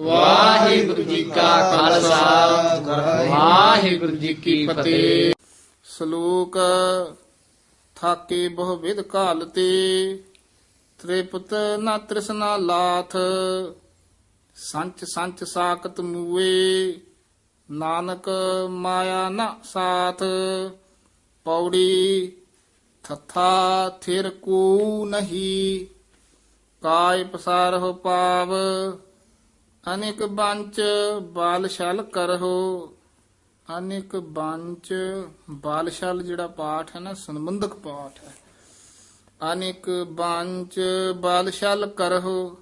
ਵਾਹਿਗੁਰੂ ਜੀ ਕਾ ਖਾਲਸਾ। ਵਾਹਿਗੁਰੂ ਜੀ ਕੀ ਫਤਿਹ। ਸ਼ਲੋਕ ਥਾਕੇ ਬਹੁ ਵਿਦ ਕਾਲ ਤੇ, ਤ੍ਰਿਪਤ ਨਾ ਤ੍ਰਿਸ਼ਨਾ ਲਾਥ, ਸੰਚ ਸੰਚ ਸਾਖਤ ਮੂਏ, ਨਾਨਕ ਮਾਇਆ ਨਾ ਸਾਥ, ਪੌੜੀ ਥਥਾ ਥਿਰ ਕੋ ਨਹੀਂ, ਕਾਇ ਪਸਾਰਹੁ ਪਾਵ ਅਨੇਕ ਬੰਚ ਬਾਲ ਛਲ ਕਰਹੁ। ਅਨੇਕ ਬੰਚ ਬਾਲਸ਼ਾਲ ਜਿਹੜਾ ਪਾਠ ਹੈ ਨਾ, ਸੰਬੰਧਕ ਪਾਠ ਹੈ। ਅਨੇਕ ਬੰਚ ਬਾਲਸ਼ਾਲ ਕਰਹੁ,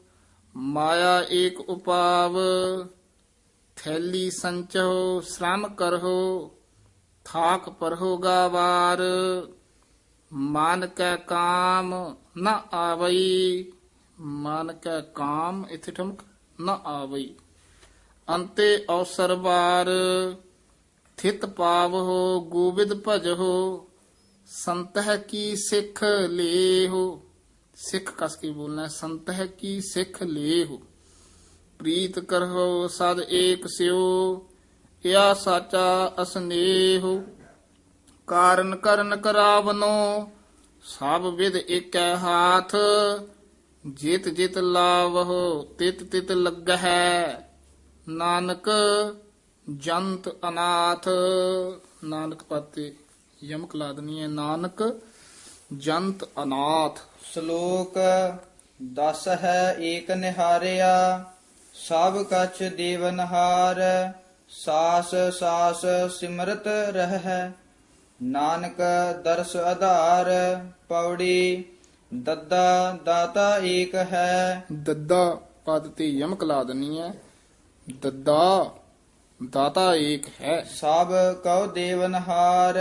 ਮਾਇਆ ਏਕ ਉਪਾਵ, ਥੈਲੀ ਸੰਚੋ ਸ਼੍ਰਮ ਕਰਹੋ, ਥਾਕ ਪਰਹੁ ਗਾਵਾਰ ਮਨ ਕੈ ਕਾਮ ਨ ਆਵਈ। ਮਨ ਕੈ ਕਾਮ, ਇਥੇ ਠਮਕ। ਨ ਆਵਈ। ਅੰਤੇ ਅਵਸਰ ਵਾਰ ਥਿਤ ਪਾਵਹੁ ਗੋਬਿੰਦ ਭਜਹੁ ਸੰਤਹ ਕੀ ਸਿੱਖ ਲੇਹੁ। ਸਿੱਖ ਕਸ ਕੇ ਬੋਲਣਾ ਹੈ, ਕੀ ਸਿੱਖ ਲੇਹੁ। ਪ੍ਰੀਤ ਕਰਹੁ ਸਦ ਏਕ ਸਿਉ ਇਆ ਸਾਚਾ ਅਸਨੇਹੁ ਕਾਰਨ ਕਰਨ ਕਰਾਵਨੋ ਸਭ ਵਿਦ ਏਕੈ ਹਾਥ ਜਿਤ ਜਿਤ ਲਾਵਹੁ, ਤਿਤ ਤਿਤ ਲੱਗਹਿ, ਨਾਨਕ ਜੰਤ ਅਨਾਥ। ਨਾਨਕ ਪਾਤੇ ਯਮਕ ਲਾ ਹੈ, ਨਾਨਕ ਜੰਤ ਅਨਾਥ। ਸ਼ਲੋਕ ਦਸ ਹੈ ਏਕ ਨਿਹਾਰਿਆ, ਸਭ ਕਛ ਦੇਵਨਹਾਰ ਸਾਸ ਸਾਸ ਸਿਮਰਤ ਰਹਿ। ਨਾਨਕ ਦਰਸ ਆਧਾਰ, ਪੌੜੀ ਦੱਦਾ ਦਾਤਾ ਏਕ ਹੈ। ਦੱਦਾ ਪਦ ਤੇ ਯਮਕ ਲਾ ਦਨੀ ਹੈ ਦੱਦਾ ਦਾਤਾ ਏਕ ਹੈ। ਸਭ ਕਉ ਦੇਵਨਹਾਰ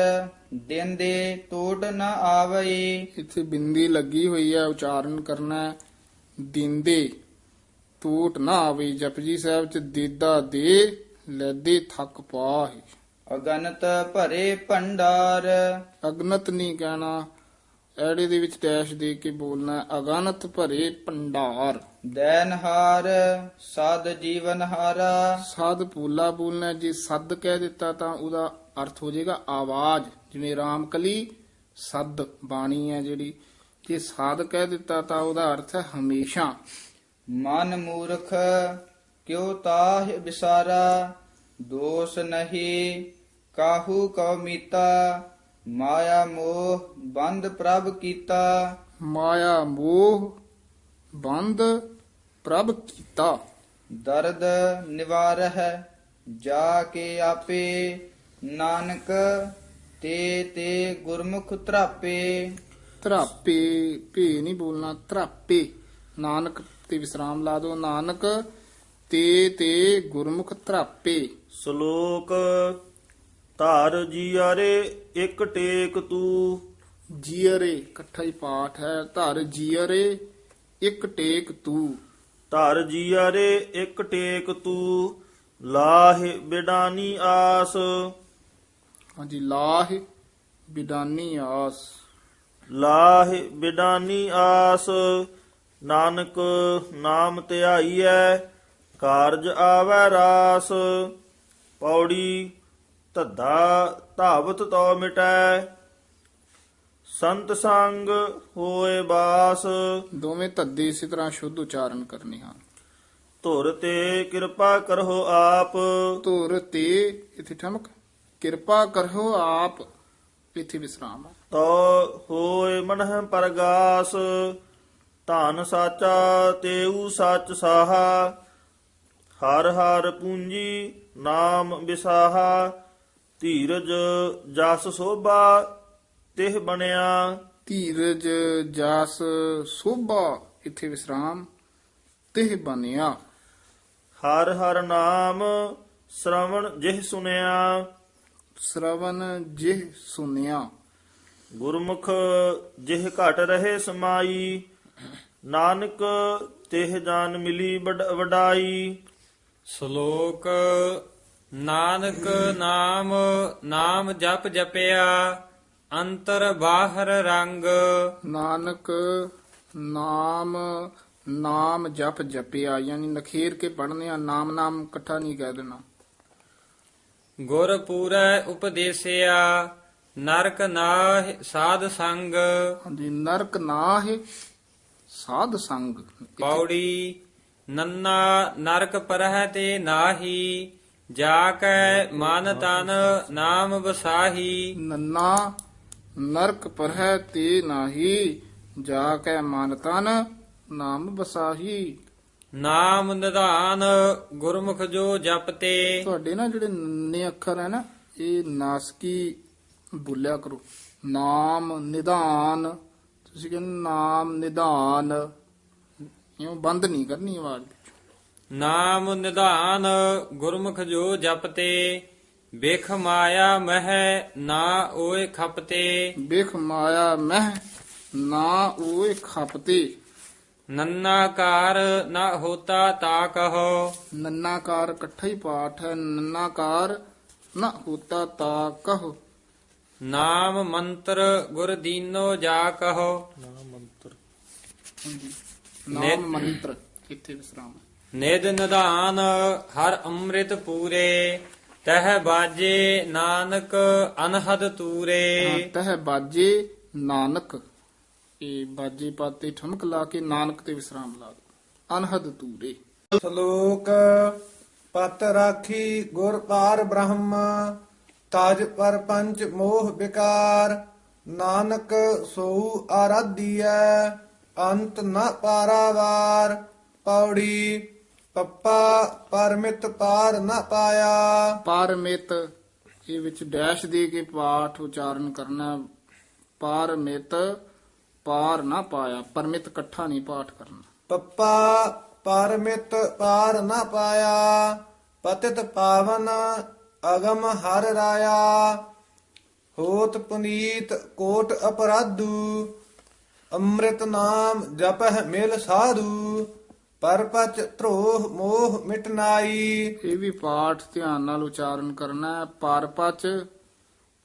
ਦਿਨ ਦੇ ਟੋਟ ਨ ਆਵਈ। ਇੱਥੇ ਬਿੰਦੀ ਲੱਗੀ ਹੋਈ ਹੈ ਉਚਾਰਨ ਕਰਨਾ ਹੈ ਦਿੰਦੇ ਟੂਟ ਨਾ ਆਵੇ ਜਪਜੀ ਸਾਹਿਬ ਚ ਦੇਦਾ ਦੇ ਲੈਦੇ ਥੱਕ ਪਾਹੀ। ਅਗਨਤ ਭਰੇ ਭੰਡਾਰ। ਅਗਨਤ ਨਹੀਂ ਕਹਿਣਾ ਐੜੇ ਦੇ ਵਿੱਚ ਡੈਸ਼ ਦੇ ਕੇ ਬੋਲਣਾ ਅਗਨਤ ਭਰੇ ਭੰਡਾਰ। ਦੈਨਹਾਰ ਸਦ ਜੀਵਨਹਾਰਾ ਸਦ ਪੂਲਾ ਬੋਲਣਾ। ਜੇ ਸਦ ਕਹਿ ਦਿੱਤਾ ਤਾਂ ਉਹਦਾ ਅਰਥ ਹੋ ਜਾਏਗਾ ਆਵਾਜ਼। ਜਿਵੇਂ ਰਾਮਕਲੀ ਸਦ ਬਾਣੀ ਹੈ ਜਿਹੜੀ। ਜੇ ਸਾਧ ਕਹਿ ਦਿੱਤਾ ਤਾਂ ਉਹਦਾ ਅਰਥ ਹੈ ਹਮੇਸ਼ਾ। ਮਨ ਮੂਰਖ ਕਿਉ ਤਾਹ ਵਿਸਾਰਾ ਦੋਸ ਨਹੀਂ ਕਾਹੂ ਕਉ ਮੀਤਾ? ਮਾਇਆ ਮੋਹ ਬੰਦ ਪ੍ਰਭ ਕੀਤਾ। ਮਾਇਆ ਮੋਹ ਬੰਦ ਪ੍ਰਭ ਕੀਤਾ। ਦਰਦ ਨਿਵਾਰਹਿ ਜਾ ਕੇ ਆਪੇ। ਨਾਨਕ ਤੇ ਤੇ ਗੁਰਮੁਖ ਧਰਾਪੇ। ਧਰਾਪੇ ਭੇ ਨਹੀਂ ਬੋਲਣਾ ਧਰਾਪੇ। ਨਾਨਕ ਤੇ ਵਿਸਰਾਮ ਲਾ ਦੋ ਨਾਨਕ ਤੇ ਤੇ ਗੁਰਮੁਖ ਧਰਾਪੇ। ਸ਼ਲੋਕ ਧਾਰ ਜੀਆਰੇ ਇੱਕ ਟੇਕ ਤੂੰ। ਜੀਅਰੇ ਇਕੱਠਾ ਹੀ ਪਾਠ ਹੈ। ਧਰ ਜੀਅਰੇ ਇੱਕ ਟੇਕ ਤੂੰ। ਧਾਰ ਜੀਆਰੇ ਇੱਕ ਟੇਕ ਤੂੰ। ਲਾਹਿ ਬਿਡਾਨੀ ਆਸ। ਹਾਂਜੀ ਲਾਹ ਬਿਦਾਨੀ ਆਸ। ਲਾਹਿ ਬਿਡਾਨੀ ਆਸ। ਨਾਨਕ ਨਾਮ ਧਿਆਈਐ ਕਾਰਜ ਆਵੈ ਰਾਸ। ਪੌੜੀ ਧੱਧਾ ਧਾਵਤ ਤੋ ਮਿਟੈ ਸੰਤ ਸੰਗ ਹੋਏ ਬਾਸ। ਦੋਵੇਂ ਧੱਦੇ ਇਸੇ ਤਰ੍ਹਾਂ ਸ਼ੁੱਧ ਉਚਾਰਨ ਕਰਨੇ ਹਨ। ਧੁਰ ਤੇ ਕਿਰਪਾ ਕਰੋ ਆਪ। ਧੁਰ ਤੇ ਇਥੇ ਠਮਕ ਕਿਰਪਾ ਕਰੋ ਆਪ ਇਥੇ ਵਿਸਰਾਮ ਤੋ ਹੋਏ ਮਨਹ ਪਰਗਾਸ ਧਨ ਸਾਚਾ ਤੇਊ ਸੱਚ ਸਾਹਾ ਹਰ ਹਰ ਪੂੰਜੀ ਨਾਮ ਵਿਸਾਹਾ। ਧੀਰਜ ਜਸ ਸੋਭਾ ਤਿਹ ਬਣਿਆ। ਧੀਰਜ ਜਸ ਸੋਭਾ ਇਥੇ ਵਿਸਰਾਮ ਤਿਹ ਬਨਿਆ ਹਰ ਹਰ ਨਾਮ ਸ਼ਰਵਣ ਜਿਹ ਸੁਨਿਆ। ਸ਼ਰਵਨ ਜਿਹ ਸੁਨਿਆ। ਗੁਰਮੁਖ ਜਿਹ ਘਟ ਰਹੇ ਸਮਾਈ ਨਾਨਕ ਤਿਹ ਜਾਨ ਮਿਲੀ ਵਡ- ਵਡਾਈ। ਸ਼ਲੋਕ ਨਾਨਕ ਨਾਮ ਨਾਮ ਜਪ ਜਪਿਆ ਅੰਤਰ ਬਾਹਰ ਰੰਗ। ਨਾਨਕ ਨਾਮ ਨਾਮ ਜਪ ਜਪਿਆ ਯਾਨੀ ਨਖੇਰ ਕੇ ਪੜ੍ਹਨੇ ਆ ਨਾਮ ਨਾਮ ਇਕੱਠਾ ਨਹੀਂ ਕਹਿ ਦੇਣਾ। ਗੁਰ ਪੂਰੈ ਉਪਦੇਸਿਆ ਨਰਕ ਨਾਹ ਸਾਧ ਸੰਗ। ਹਾਂਜੀ ਨਰਕ ਨਾਹਿ ਸਾਧ ਸੰਗ। ਪੌੜੀ ਨੰਨਾ ਨਰਕ ਪਰਹਿ ਤੇ ਨਾਹੀ ਜਾ ਕੈ ਮਨ ਤਨ ਨਾਮ ਵਸਾਹੀ। ਨੰਨਾ ਨਰਕ ਪਰਹਿ ਤੇ ਨਾਹੀ। ਜਾ ਕੇ ਮਨ ਤਨ ਨਾਮ ਬਸਾਹੀ ਨਾਮ ਨਿਧਾਨ ਗੁਰਮੁਖ ਜੋ ਜਪਤੇ। ਤੁਹਾਡੇ ਨਾ ਜਿਹੜੇ ਨੰਨੇ ਅੱਖਰ ਹੈ ਨਾ ਇਹ ਨਾਸਕੀ ਬੋਲਿਆ ਕਰੋ। ਨਾਮ ਨਿਧਾਨ। ਤੁਸੀਂ ਕਹਿੰਦੇ ਨਾਮ ਨਿਧਾਨ। ਇਉਂ ਬੰਦ ਨਹੀਂ ਕਰਨੀ ਆਵਾਜ਼। ਨਾਮ ਨਿਧਾਨ ਗੁਰਮੁਖ ਜੋ ਜਪਤੇ ਬਿਖ ਮਾਇਆ ਮਹਿ ਨਾ ਓਏ ਖਪਤੇ। ਬਿਖ ਮਾਇਆ ਮਹਿ ਨਾ ਓਏ ਖਪਤੇ। ਨੰਨਾ ਕਾਰ ਨਾ ਹੋਤਾ ਤਾ ਕਹੋ। ਨੰਨਾਕਾਰ ਇਕੱਠਾ ਹੀ ਪਾਠ ਹੈ ਨੰਨਾਕਾਰ ਨਾ ਹੋਤਾ ਤਾ ਕਹੋ। ਨਾਮ ਮੰਤਰ ਗੁਰ ਦੀਨੋ ਜਾ ਕਹੋ। ਨਾਮ ਮੰਤਰ ਇੱਥੇ ਵਿਸਰਾਮ। ਹੈ। ਨਿਦ ਨਿਧਾਨ ਹਰ ਅੰਮ੍ਰਿਤ ਪੂਰੇ ਤਹ ਬਾਜੇ ਨਾਨਕ ਅਨਹਦ ਤੂਰੇ। ਤਹ ਬਾਜੇ ਨਾਨਕ। ਇਹ ਬਾਜੇ ਪਾਤੇ ਠਮਕ ਲਾ ਕੇ ਨਾਨਕ ਤੇ ਵਿਸਰਾਮ ਲਾ ਦੋ। ਅਨਹਦ ਤੂਰੇ। ਸ਼ਲੋਕ ਪਤ ਰਾਖੀ ਗੁਰ ਪਾਰ ਬ੍ਰਹਮ ਤਾਜ ਪਰ ਪੰਚ ਮੋਹ ਵਿਕਾਰ ਨਾਨਕ ਸੋਊ ਆਰਾਧੀਐ ਅੰਤ ਨ ਪਾਰਾਵਾਰ ਪੌੜੀ ਪੱਪਾ ਪਰਮਿਤ ਪਾਰ ਨ ਪਾਇਆ। ਪਾਰਮਿਤ ਇਹ ਵਿੱਚ ਡੈਸ਼ ਦੇ ਕੇ ਪਾਠ ਉਚਾਰਨ ਕਰਨਾ। ਪਾਰਮਿਤ ਪਾਰ ਨਾ ਪਾਇਆ। ਪਰਮਿਤ ਇਕੱਠਾ ਨਹੀਂ ਪਾਠ ਕਰਨਾ। ਪੱਪਾ ਪਰਮਿਤ ਪਾਰ ਨ ਪਾਇਆ। ਪਤਿਤ ਪਾਵਨ ਅਗਮ ਹਰ ਰਾਇਆ। ਹੋਤ ਪੁਨੀਤ ਕੋਟ ਅਪਰਾਧੂ। ਅੰਮ੍ਰਿਤ ਨਾਮ ਜਪਹਿ ਮਿਲ ਸਾਧੂ। ਪਰਪਚ ਧਰੋਹ ਮੋਹ ਮਿਟਨਾਈ ਇਹ ਵੀ ਪਾਠ ਧਿਆਨ ਨਾਲ ਉਚਾਰਨ ਕਰਨਾ ਹੈ। ਪਰਪਚ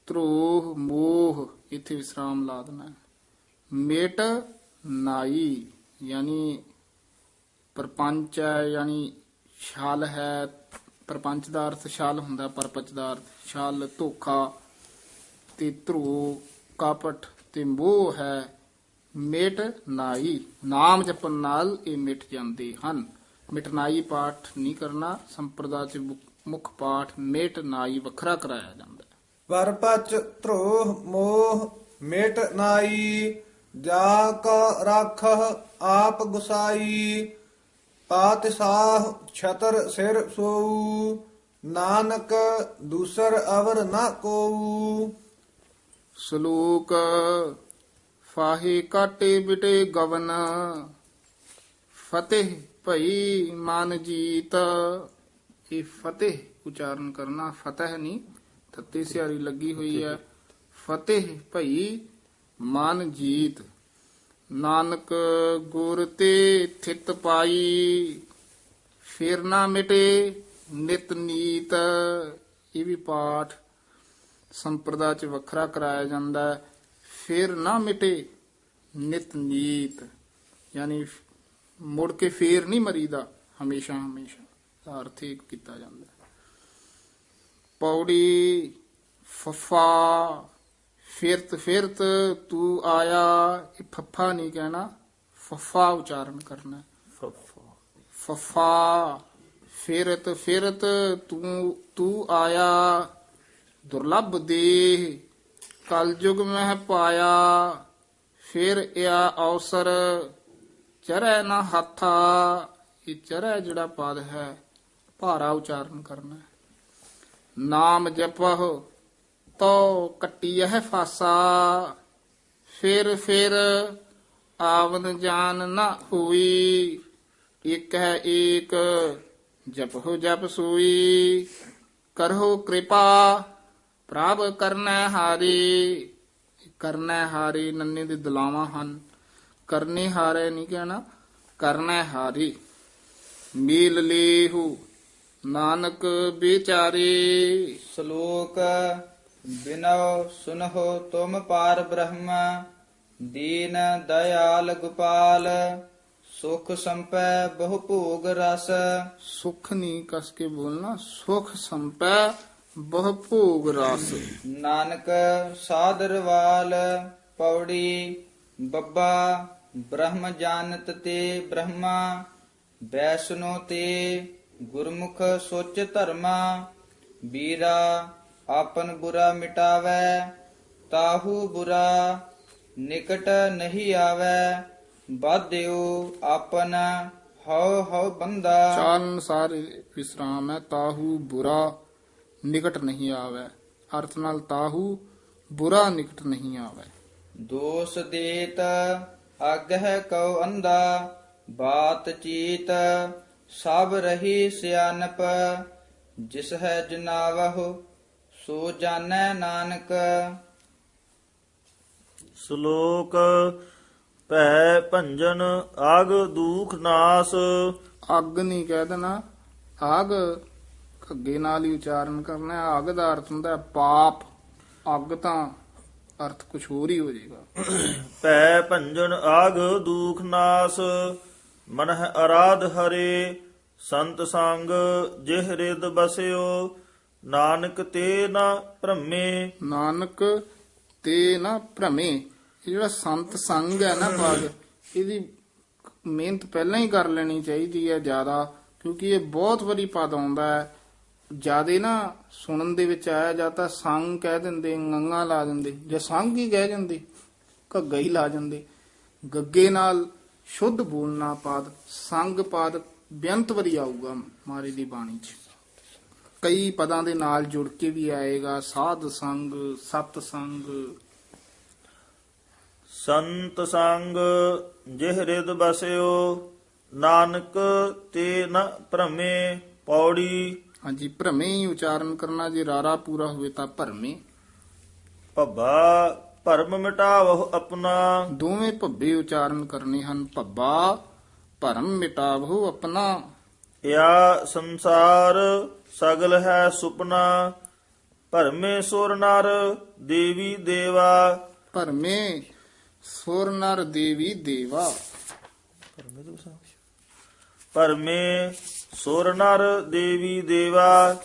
ਧਰੋਹ ਮੋਹ, ਇੱਥੇ ਵਿਸਰਾਮ ਲਾ ਦੇਣਾ ਹੈ। ਮੇਟ ਨਾਈ, ਯਾਨੀ ਪਰਪੰਚ ਹੈ, ਯਾਨੀ ਛਲ ਹੈ। ਪਰਪੰਚ ਦਾ ਅਰਥ ਛਲ ਹੁੰਦਾ ਪਰਪਚ ਦਾ ਅਰਥ ਛਲ ਧੋਖਾ ਤੇ ਧਰੋ ਕਾਪਟ ਤੇ ਮੋਹ ਹੈ। ਮਿਟ ਨਾਈ ਨਾਮ ਜਪਣ ਨਾਲ ਇਹ ਮਿਟ ਜਾਂਦੇ ਹਨ ਮਿਟਨਾਈ ਪਾਠ ਨਹੀਂ ਕਰਨਾ ਸੰਪਰਦਾ ਚ ਮੁੱਖ- ਪਾਠ ਮਿਟ ਨਾਈ ਵੱਖਰਾ ਕਰਾਇਆ ਜਾਂਦਾ ਹੈ। ਪਰਪਚ ਧਰੋਹ ਮੋਹ ਮਿਟ ਨਾਈ ਜਾ ਕਾ ਰਾਖਹ ਆਪ ਗੁਸਾਈ ਪਾਤਸ਼ਾਹ ਛਤਰ ਸਿਰ ਸੋਊ ਨਾਨਕ ਦੂਸਰ ਅਵਰ ਨਾ ਕੋਊ ਸ਼ਲੋਕ ਫਾਹੇ ਕਾਟੇ ਬਿਟੇ ਗਵਨ, ਫਤਿਹ ਭਈ ਮਨ ਜੀਤ। ਇਹ ਫਤਿਹ ਉਚਾਰਨ ਕਰਨਾ, ਫਤਿਹ ਨਹੀਂ ਤੱਤੇ ਸਿਆਰੀ ਲੱਗੀ ਹੋਈ ਹੈ। ਫਤਿਹ ਭਈ ਮਨ ਜੀਤ। ਨਾਨਕ ਗੁਰ ਤੇ ਥਿਤ ਪਾਈ, ਫਿਰ ਨਾ ਮਿਟੇ ਨਿਤ ਨੀਤ। ਇਹ ਵੀ ਪਾਠ ਸੰਪਰਦਾ ਚ ਵੱਖਰਾ ਕਰਾਇਆ ਜਾਂਦਾ ਹੈ। ਫਿਰ ਨਾ ਮਿਟੇ ਨਿਤ ਨੀਤ ਯਾਨੀ ਮੁੜ ਕੇ ਫੇਰ ਨਹੀਂ ਮਰੀਦਾ ਹਮੇਸ਼ਾ ਹਮੇਸ਼ਾ ਦਾ ਅਰਥ ਇਹ ਕੀਤਾ ਜਾਂਦਾ। ਪੌੜੀ ਫਫਾ ਫਿਰਤ ਫਿਰਤ ਤੂੰ ਆਇਆ ਇਹ ਫੱਫਾ ਨਹੀਂ ਕਹਿਣਾ ਫਫਾ ਉਚਾਰਨ ਕਰਨਾ ਹੈ। ਫਫਾ ਫਿਰਤ ਫਿਰਤ ਤੂੰ ਤੂੰ ਆਇਆ ਦੁਰਲੱਭ ਦੇ ਕਲਯੁਗ ਮਹਿ ਪਾਇਆ, ਫਿਰ ਆ ਅਵਸਰ ਚਰੈ ਨਾ ਹੱਥਾ। ਇਹ ਚਰੈ ਜਿਹੜਾ ਪਦ ਹੈ, ਭਾਰਾ ਉਚਾਰਨ ਕਰਨਾ ਨਾਮ ਜਪਹੁ ਤੋ ਕੱਟੀ ਹੈ ਫਾਸਾ। ਫਿਰ ਫਿਰ ਆਵਨ ਜਾਨ ਨਾ ਹੋਈ, ਇਕ ਹੈ ਏਕ, ਜਪਹੁ ਜਪ ਸੂਈ। ਕਰਹੁ ਕਿਰਪਾ ਪ੍ਰਭ ਕਰਨਾ ਹਾਰੀ ਕਰਨਾ ਹਾਰੀ ਨੰਨੇ ਦੇ ਦਲਾਵਾਂ ਹਨ। ਕਰਨੇ ਹਾਰੇ ਨਹੀਂ ਕਹਿਣਾ, ਕਰਨਾ ਹਾਰੀ। ਮੀਲ ਲੇਹੂ, ਨਾਨਕ ਵਿਚਾਰੇ, ਸ਼ਲੋਕ ਬਿਨਉ ਸੁਨਹੁ ਤੁਮ ਪਾਰ ਬ੍ਰਹਮ, ਦੀਨ ਦਇਆਲ ਗੋਪਾਲ, ਸੁਖ ਸੰਪੈ ਬਹੁ ਭੋਗ ਰਸ। ਸੁਖ ਨਹੀਂ ਕਸ ਕੇ ਬੋਲਣਾ, ਸੁਖ ਸੰਪੈ ਬਹੁ ਭੋਗ ਰਸ। ਨਾਨਕ ਸਾਦਰਵਾਲ ਪੌੜੀ ਬੱਬਾ ਬ੍ਰਹਮ ਜਾਣਤ ਤੇ ਬ੍ਰਹਮਾ ਵੈਸ਼ਨੋ ਤੇ ਗੁਰਮੁਖ ਸੋਚ ਧਰਮਾ ਵੀਰਾ ਆਪਨ ਬੁਰਾ ਮਿਟਾਵੈ ਤਾਹੂ ਬੁਰਾ ਨਿਕਟ ਨਹੀਂ ਆਵੈ ਬਾਧਿਓ ਆਪਨ ਹਉ ਹਉ ਬੰਦਾ। ਚਾਲ ਅਨੁਸਾਰ ਵਿਸਰਾਮ ਹੈ ਤਾਹੂ ਬੁਰਾ ਨਿਕਟ ਨਹੀਂ ਆਵੇ। ਅਰਥ ਨਾਲ ਤਾਹੂ ਬੁਰਾ ਨਿਕਟ ਨਹੀਂ ਆਵੇ। ਦੋਸ ਦੇਤ ਅਗਹਿ ਕਉ ਅੰਦਾ ਬਾਤ ਚੀਤ ਸਭ ਰਹੀ ਸਿਆਨਪ ਜਿਸ ਹੈ ਜਨਾਵਹੁ ਸੋ ਜਾਣੈ ਨਾਨਕ। ਸ਼ਲੋਕ ਭੈ ਭੰਜਨ ਆਗ ਦੂਖ ਨਾਸ। ਅੱਗ ਨਹੀਂ ਕਹਿ ਦੇਣਾ ਆਗ ਖੱਗੇ ਨਾਲ ਹੀ ਉਚਾਰਨ ਕਰਨਾ ਹੈ। ਅੱਗ ਦਾ ਅਰਥ ਹੁੰਦਾ ਹੈ ਪਾਪ। ਅੱਗ ਤਾਂ ਅਰਥ ਕੁਝ ਹੋਰ ਹੀ ਹੋ ਜਾਏਗਾ। ਭੈ ਭੰਜਨ ਆਗ ਦੂਖ ਨਾਸ ਮਨਹ ਅਰਾਧ ਹਰੇ ਸੰਤ ਸੰਗ ਜਿਹ ਰਿਦ ਬਸਿਓ ਨਾਨਕ ਤੇ ਨਾ ਭ੍ਰਮੇ। ਨਾਨਕ ਤੇ ਨਾ ਭ੍ਰਮੇ। ਇਹ ਜਿਹੜਾ ਸੰਤ ਸੰਗ ਹੈ ਨਾ ਪਦ ਇਹਦੀ ਮਿਹਨਤ ਪਹਿਲਾਂ ਹੀ ਕਰ ਲੈਣੀ ਚਾਹੀਦੀ ਹੈ ਜ਼ਿਆਦਾ ਕਿਉਂਕਿ ਇਹ ਬਹੁਤ ਵਾਰੀ ਪਦ ਆਉਂਦਾ ਹੈ। ਜਿਆਦੇ ਨਾ ਸੁਣਨ ਦੇ ਵਿੱਚ ਆਇਆ ਜਾਂ ਤਾਂ ਸੰਗ ਕਹਿ ਦਿੰਦੇ ਗੰਗਾ ਲਾ ਦਿੰਦੇ, ਜਾਂ ਸੰਗ ਹੀ ਕਹਿ ਜਾਂਦੇ, ਘੱਗਾ ਹੀ ਲਾ ਜਾਂਦੇ। ਗੱਗੇ ਨਾਲ ਸ਼ੁੱਧ ਬੋਲਣਾ ਪਾਦ, ਸੰਗ ਪਦ ਬੇਅੰਤ ਵਾਰੀ ਆਊਗਾ ਮਾਰੇ ਦੀ ਬਾਣੀ 'ਚ। ਕਈ ਪਦਾਂ ਦੇ ਨਾਲ ਜੁੜ ਕੇ ਵੀ ਆਏਗਾ, ਸਾਧ ਸੰਗ, ਸਤ ਸੰਗ। ਸੰਤ ਸੰਗ ਜਿਹ ਰਿਦ ਬਸਿਓ, ਨਾਨਕ ਤੇ ਨਾ ਭ੍ਰਮੇ ਪੌੜੀ ਹਾਂਜੀ ਭਰਮੇ ਹੀ ਉਚਾਰਨ ਕਰਨਾ ਜੇ ਰਾਰਾ ਪੂਰਾ ਹੋਵੇ ਤਾਂ ਭਰਮੇ। ਭੱਬਾ ਭਰਮ ਮਿਟਾਵਹੁ ਆਪਣਾ। ਦੋਵੇਂ ਭੱਬੇ ਉਚਾਰਨ ਕਰਨੇ ਹਨ। ਭੱਬਾ ਭਰਮ ਮਿਟਾਵੋ ਆਪਣਾ। ਯਾ ਸੰਸਾਰ ਸਗਲ ਹੈ ਸੁਪਨਾ ਭਰਮੇ ਸੁਰ ਨਰ ਦੇਵੀ ਦੇਵਾ। ਭਰਮੇ ਸੁਰ ਨਰ ਦੇਵੀ ਦੇਵਾ। ਭਰਮੇ ਸੁਰ ਨਰ ਦੇਵੀ ਦੇਵਾ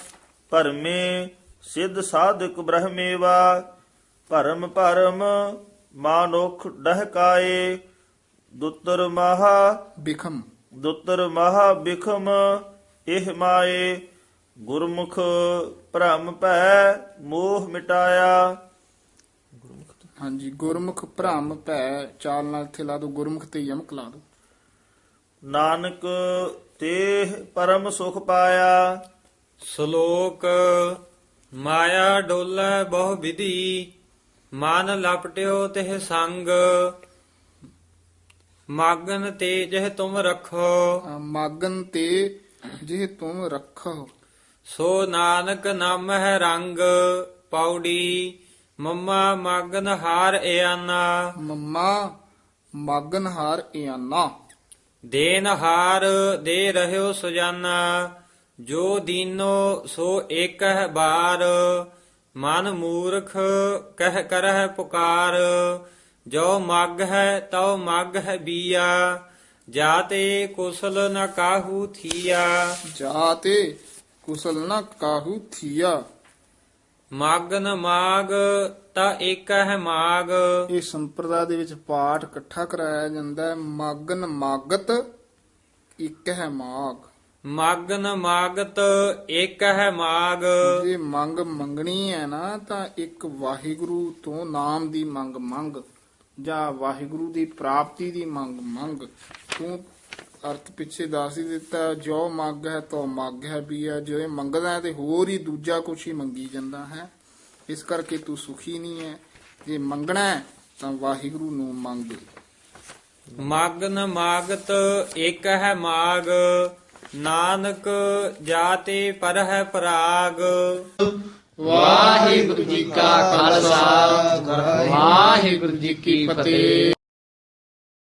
ਭਰਮੇ ਸਿੱਧ ਸਾਧਕ ਬ੍ਰਹਮੇਵਾ ਭਰਮ ਭਰਮ ਮਾਨੁਖ ਡਹਕਾਏ ਦੁੱਤਰ ਮਹਾ ਬਿਖਮ। ਦੁੱਤਰ ਮਹਾ ਬਿਖਮ ਇਹ ਮਾਏ ਗੁਰਮੁਖ ਭ੍ਰਮ ਭੈ ਮੋਹ ਮਿਟਾਇਆ। ਹਾਂਜੀ ਗੁਰਮੁਖ ਭ੍ਰਮ ਭੈ ਚਾਲ ਨਾਲ ਇੱਥੇ ਲਾ ਦੋ ਗੁਰਮੁਖ ਤੇ ਯਮਕ ਲਾ ਦੋ ਨਾਨਕ ਤੇ ਪਰਮ ਸੁਖ ਪਾਇਆ। ਸ਼ਲੋਕ ਮਾਇਆ ਡੋਲੇ ਬਹੁ ਵਿਧੀ ਮਨ ਲਪਟਿਓ ਤਿਹ ਸੰਗ। ਮਾਗਨ ਤੇ ਜਿਹ ਤੁਮ ਰੱਖੋ। ਮਾਗਨ ਤੇ ਜਿਹ ਤੁਮ ਰੱਖੋ। ਸੋ ਨਾਨਕ ਨਾਮ ਹੈ ਰੰਗ ਪੌੜੀ ਮੰਮਾ ਮਾਗਨ ਹਾਰ ਇਆਨਾ। ਮੰਮਾ ਮਾਗਨ ਹਾਰ ਇਆਨਾ। ਦੇਨ ਹਾਰ ਦੇ ਰਹਿਓ ਸੁਜਾਨਾ ਜੋ ਦੀਨੋ ਸੋ ਏਕ ਹੈ ਬਾਰ ਮਨ ਮੂਰਖ ਕਹਿ ਕਰਹਿ ਪੁਕਾਰ ਜੋ ਮਗ ਹੈ ਤਉ ਮਗ ਹੈ ਬੀਆ ਜਾਤੇ ਕੁਸਲ ਨ ਕਾਹੂ ਥੀਆ। ਜਾਤੇ ਕੁਸਲ ਨਾ ਕਾਹੂ ਥੀਆ। ਮਾਗਨ ਮਾਗ ਤਾ ਏਕ ਹੈ ਮਾਗ। ਇਹ ਸੰਪਰਦਾ ਦੇ ਵਿੱਚ ਪਾਠ ਇਕੱਠਾ ਕਰਾਇਆ ਜਾਂਦਾ ਹੈ। ਮਾਗਨ ਮਾਗਤ ਇੱਕ ਹੈ ਮਾਗ। ਮਾਗਨ ਮਾਗਤ ਏਕ ਹੈ ਮਾਗ। ਜੇ ਮੰਗ ਮੰਗਣੀ ਹੈ ਨਾ ਤਾਂ ਇੱਕ ਵਾਹਿਗੁਰੂ ਤੋਂ ਨਾਮ ਦੀ ਮੰਗ ਮੰਗ ਜਾਂ ਵਾਹਿਗੁਰੂ ਦੀ ਪ੍ਰਾਪਤੀ ਦੀ ਮੰਗ ਮੰਗ। ਤੂੰ ਅਰਥ ਪਿੱਛੇ ਦੱਸ ਹੀ ਦਿੱਤਾ ਜੋ ਮੰਗ ਹੈ ਤੋ ਮੰਗ ਹੈ ਵੀ ਹੈ। ਜੋ ਇਹ ਮੰਗਦਾ ਹੈ ਤੇ ਹੋਰ ਹੀ ਦੂਜਾ ਕੁਛ ਹੀ ਮੰਗੀ ਜਾਂਦਾ ਹੈ। ਇਸ ਕਰਕੇ ਤੂੰ ਸੁਖੀ ਨਹੀਂ ਹੈ ਜੇ ਮੰਗਣਾ ਹੈ ਤਾਂ ਵਾਹਿਗੁਰੂ ਨੂੰ ਮੰਗ। ਮਾਗਨ ਮਾਗਤ ਏਕ ਹੈ ਮਾਗ। ਨਾਨਕ ਜਾਤੇ ਪਰ ਹੈ ਪਰਾਗ। ਵਾਹਿਗੁਰੂ ਜੀ ਕਾ ਖਾਲਸਾ ਵਾਹਿਗੁਰੂ ਜੀ ਕੀ ਫਤਿਹ।